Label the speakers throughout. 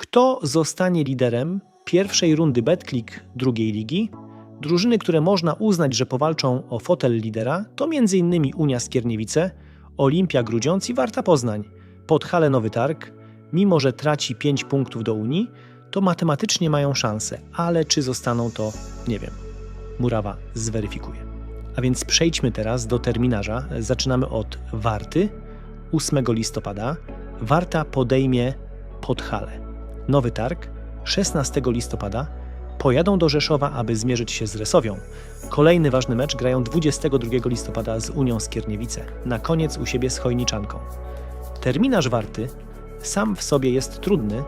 Speaker 1: Kto zostanie liderem pierwszej rundy BetClick drugiej ligi? Drużyny, które można uznać, że powalczą o fotel lidera, to m.in. Unia Skierniewice, Olimpia Grudziądz i Warta Poznań. Podhale Nowy Targ, mimo że traci 5 punktów do Unii, to matematycznie mają szansę, ale czy zostaną to, nie wiem. Murawa zweryfikuje. A więc przejdźmy teraz do terminarza. Zaczynamy od Warty. 8 listopada Warta podejmie Podhale. Nowy Targ 16 listopada pojadą do Rzeszowa, aby zmierzyć się z Resowią. Kolejny ważny mecz grają 22 listopada z Unią Skierniewice. Na koniec u siebie z Chojniczanką. Terminarz Warty sam w sobie jest trudny.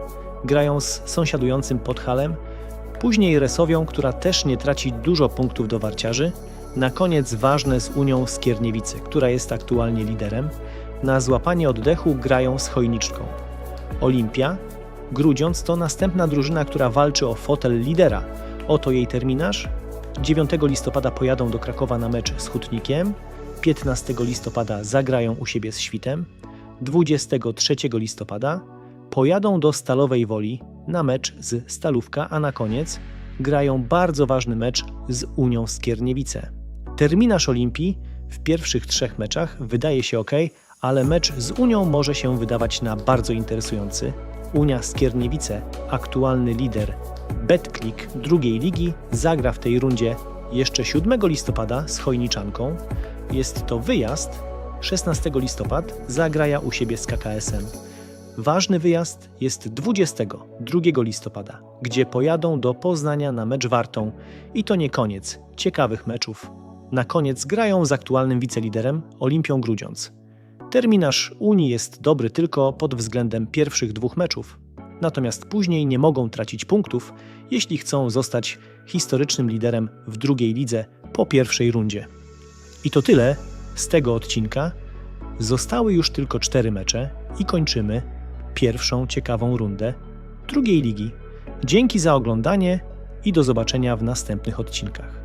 Speaker 1: Grają z sąsiadującym Podhalem, później Resowią, która też nie traci dużo punktów do warciarzy. Na koniec ważne z Unią Skierniewicy, która jest aktualnie liderem. Na złapanie oddechu grają z Chojniczką. Olimpia, Grudziądz to następna drużyna, która walczy o fotel lidera. Oto jej terminarz. 9 listopada pojadą do Krakowa na mecz z Hutnikiem. 15 listopada zagrają u siebie z Świtem. 23 listopada pojadą do Stalowej Woli na mecz z Stalówka, a na koniec grają bardzo ważny mecz z Unią Skierniewice. Terminarz Olimpii w pierwszych trzech meczach wydaje się ok, ale mecz z Unią może się wydawać na bardzo interesujący. Unia Skierniewice, aktualny lider BetClick drugiej ligi, zagra w tej rundzie jeszcze 7 listopada z Chojniczanką. Jest to wyjazd. 16 listopad zagraja u siebie z KKS-em. Ważny wyjazd jest 22 listopada, gdzie pojadą do Poznania na mecz Wartą i to nie koniec ciekawych meczów. Na koniec grają z aktualnym wiceliderem Olimpią Grudziądz. Terminarz Unii jest dobry tylko pod względem pierwszych dwóch meczów, natomiast później nie mogą tracić punktów, jeśli chcą zostać historycznym liderem w drugiej lidze po pierwszej rundzie. I to tyle z tego odcinka. Zostały już tylko cztery mecze i kończymy pierwszą ciekawą rundę drugiej ligi. Dzięki za oglądanie i do zobaczenia w następnych odcinkach.